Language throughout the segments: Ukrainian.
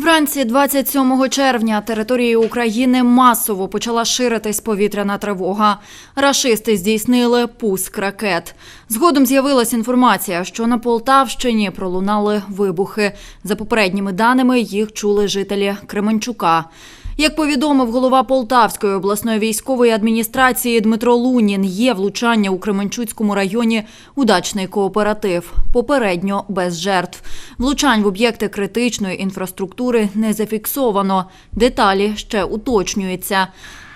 Вранці 27 червня територією України масово почала ширитись повітряна тривога. Рашисти здійснили пуск ракет. Згодом з'явилась інформація, що на Полтавщині пролунали вибухи. За попередніми даними, їх чули жителі Кременчука. Як повідомив голова Полтавської обласної військової адміністрації Дмитро Лунін, є влучання у Кременчуцькому районі удачний кооператив. Попередньо без жертв. Влучань в об'єкти критичної інфраструктури не зафіксовано. Деталі ще уточнюються.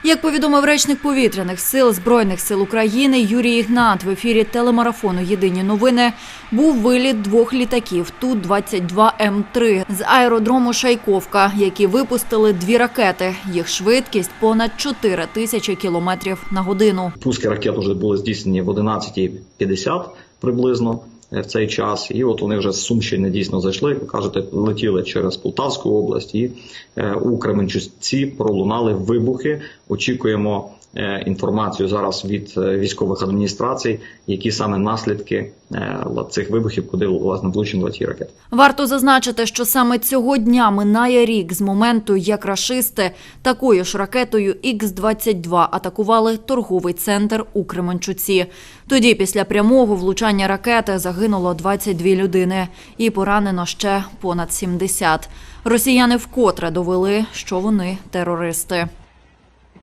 Як повідомив речник повітряних сил Збройних сил України Юрій Ігнат в ефірі телемарафону Єдині новини був виліт двох літаків Ту-22М3 з аеродрому Шайковка, які випустили дві ракети. Їх швидкість понад 4 тисячі кілометрів на годину. Пуски ракет вже були здійснені в 11.50 приблизно в цей час. І от вони вже з Сумщини дійсно зайшли. Кажете, летіли через Полтавську область, і е, у Кременчуці пролунали вибухи. Очікуємо е, інформацію зараз від е, військових адміністрацій, які саме наслідки е, цих вибухів, куди власне влучені ті ракети. Варто зазначити, що саме цього дня минає рік з моменту, як рашисти такою ж ракетою Х-22 атакували торговий центр у Кременчуці. Тоді, після прямого влучання ракети, загинуло 22 людини і поранено ще понад 70. Росіяни вкотре довели, що вони терористи.